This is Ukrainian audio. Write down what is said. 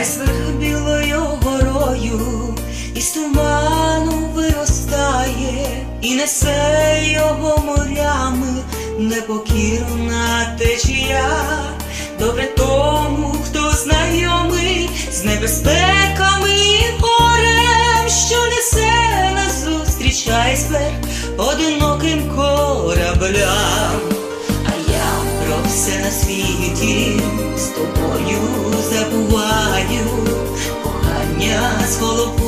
Айсберг білою горою із туману виростає і несе його непокірна течія. Добре тому, хто знайомий з небезпеками і горем, що несе назустріч айсберг одиноким кораблям. А я про все на світі з тобою забуваю, кохання з головою